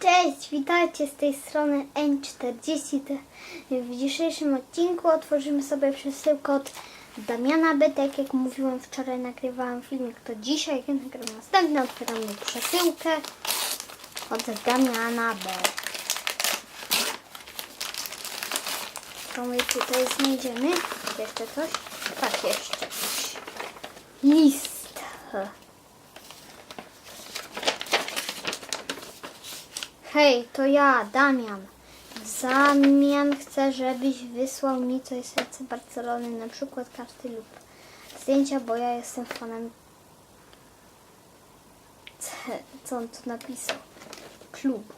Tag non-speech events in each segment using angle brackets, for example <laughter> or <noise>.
Cześć, witajcie z tej strony N40. W dzisiejszym odcinku otworzymy sobie przesyłkę od Damiana B. Tak jak mówiłem wczoraj, nagrywałam filmik, to dzisiaj nagrywam następny. Otwieramy przesyłkę od Damiana B. Co my tutaj znajdziemy? Jeszcze coś? Tak, jeszcze coś. List. Hej, to ja, Damian. W zamian chcę, żebyś wysłał mi coś z serca Barcelony, na przykład karty lub zdjęcia, bo ja jestem fanem. Co on tu napisał? Klubu.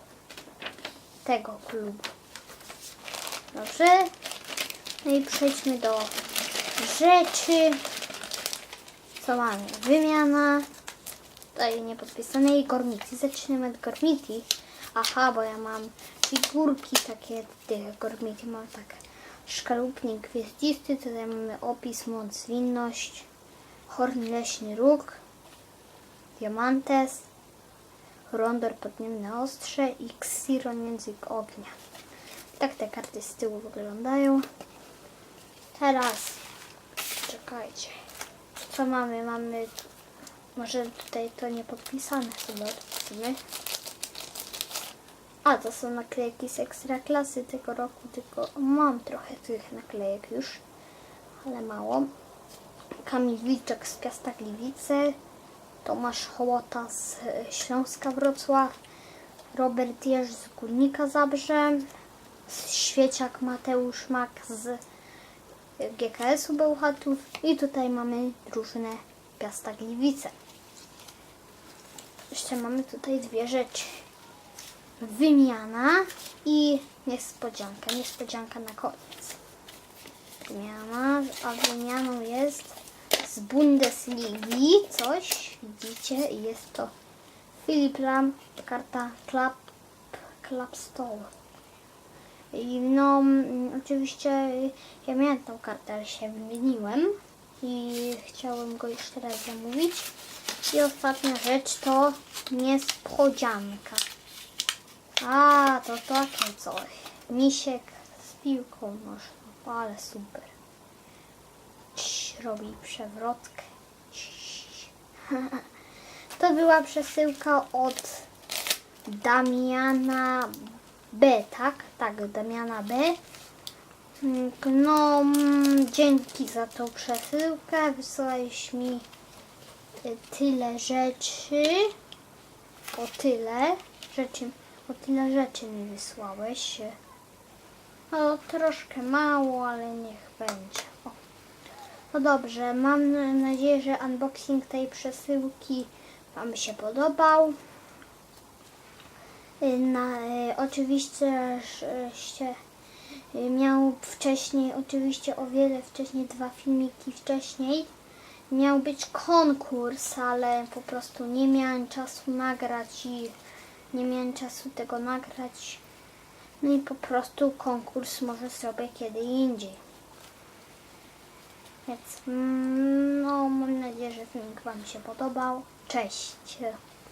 Tego klubu. Dobrze. No i przejdźmy do rzeczy. Co mamy? Wymiana. Tutaj niepodpisanej Gormiti. Zaczniemy od Gormiti. Aha, bo ja mam figurki takie tych Gormiti. Mam tak szkalupnik gwieździsty. Tutaj mamy opis, moc, zwinność. Horn leśny róg. Diamantes. Rondor podniemne ostrze i Xiron język ognia. Tak te karty z tyłu wyglądają. Teraz czekajcie. Co mamy? Mamy może tutaj to nie podpisane sobie odpisy. A, to są naklejki z ekstra klasy tego roku, tylko mam trochę tych naklejek już, ale mało. Kamil Wilczek z Piasta Gliwice, Tomasz Hołota z e, Śląska Wrocław, Robert Jerz z Górnika Zabrze, Świeciak Mateusz Mak z GKS-u Bełchatów i tutaj mamy drużynę Piasta Gliwice. Jeszcze mamy tutaj dwie rzeczy. Wymiana i niespodzianka. Niespodzianka na koniec. Wymiana, a wymianą jest z Bundesligi coś. Widzicie? Jest to Filip Lam, karta Club Store. I no, mm, oczywiście ja miałem tą kartę, ale się wymieniłem i chciałem go jeszcze raz zamówić. I ostatnia rzecz to niespodzianka. A, to takie coś. Misiek z piłką nożną, ale super. Robi przewrotkę. <laughs> To była przesyłka od Damiana B, tak? Tak, Damiana B. No, mm, dzięki za tą przesyłkę. Wysłałeś mi y, tyle rzeczy. O tyle rzeczy. O tyle rzeczy mi wysłałeś. No, troszkę mało, ale niech będzie. O. No dobrze, mam nadzieję, że unboxing tej przesyłki Wam się podobał. Y, Na, y, oczywiście y, miał wcześniej, oczywiście o wiele wcześniej, dwa filmiki wcześniej, miał być konkurs, ale po prostu nie miałem czasu nagrać nie miałem czasu tego nagrać. No i po prostu konkurs może zrobię kiedy indziej. Więc mm, no, mam nadzieję, że filmik Wam się podobał. Cześć!